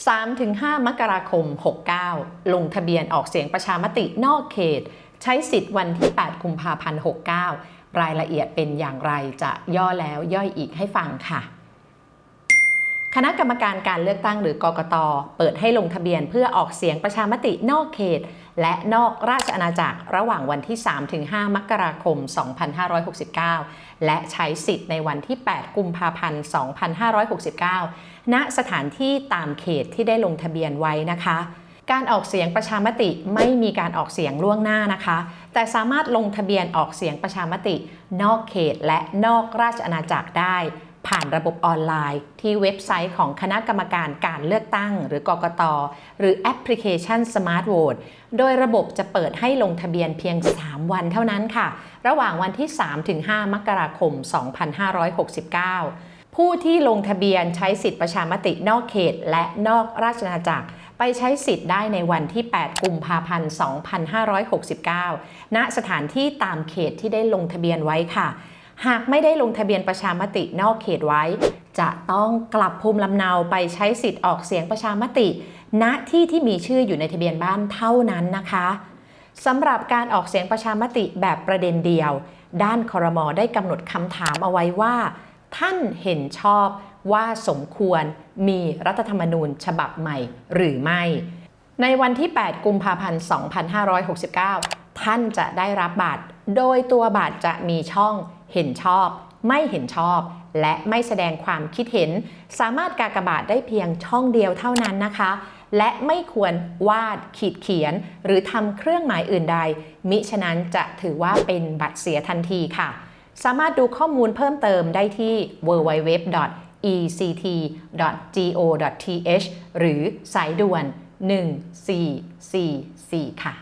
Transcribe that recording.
3-5 มกราคม 69 ลงทะเบียนออกเสียงประชามตินอกเขต ใช้สิทธิ์วันที่ 8 กุมภาพันธ์ 69 รายละเอียดเป็นอย่างไรจะย่อแล้วย่อยอีกให้ฟังค่ะ คณะกรรมการการเลือกตั้งหรือกกต เปิดให้ลงทะเบียนเพื่อออกเสียงประชามตินอกเขต และนอกราชอาณาจักรระหว่างวันที่ 3-5 มกราคม 2569 และใช้สิทธิ์ในวันที่ 8 กุมภาพันธ์ 2569 ณสถานที่ตามเขตที่ได้ลงทะเบียนไว้นะคะ การออกเสียงประชามติไม่มีการออกเสียงล่วงหน้านะคะ แต่สามารถลงทะเบียนออกเสียงประชามติ นอกเขตและนอกราชอาณาจักรได้ ผ่านระบบออนไลน์ ที่เว็บไซต์ของคณะกรรมการการเลือกตั้ง หรือกกต หรือแอปพลิเคชัน Smart Vote โดยระบบจะเปิดให้ลงทะเบียนเพียง 3 วันเท่านั้นค่ะ ระหว่างวันที่ 3-5 มกราคม 2569 ผู้ที่ลงทะเบียนใช้สิทธิประชามตินอกเขต และนอกราชอาณาจักรไปใช้สิทธิ์ได้ในวันที่ 8 กุมภาพันธ์ 2569 ณ สถานที่ตามเขตที่ได้ลงทะเบียนไว้ค่ะ หากไม่ได้ลงทะเบียนประชามตินอกเขตไว้ จะต้องกลับภูมิลำเนาไปใช้สิทธิ์ออกเสียงประชามติ ณที่ที่มีชื่ออยู่ในทะเบียนบ้านเท่านั้นนะคะสำหรับการออกเสียงประชามติแบบประเด็นเดียว ด้านคอรมอได้กำหนดคำถามเอาไว้ว่า ท่านเห็นชอบว่าสมควรมีรัฐธรรมนูญฉบับใหม่หรือไม่ ในวันที่ 8 กุมภาพันธ์ 2569 ท่านจะได้รับบัตรโดยตัวบัตรจะมีช่อง เห็นชอบ ไม่เห็นชอบ และไม่แสดงความคิดเห็น สามารถกากบาทได้เพียงช่องเดียวเท่านั้นนะคะ และไม่ควรวาดขีดเขียน หรือทำเครื่องหมายอื่นใด มิฉะนั้นจะถือว่าเป็นบัตรเสียทันทีค่ะ สามารถดูข้อมูลเพิ่มเติมได้ที่ www.ect.go.th หรือสายด่วน 1444 ค่ะ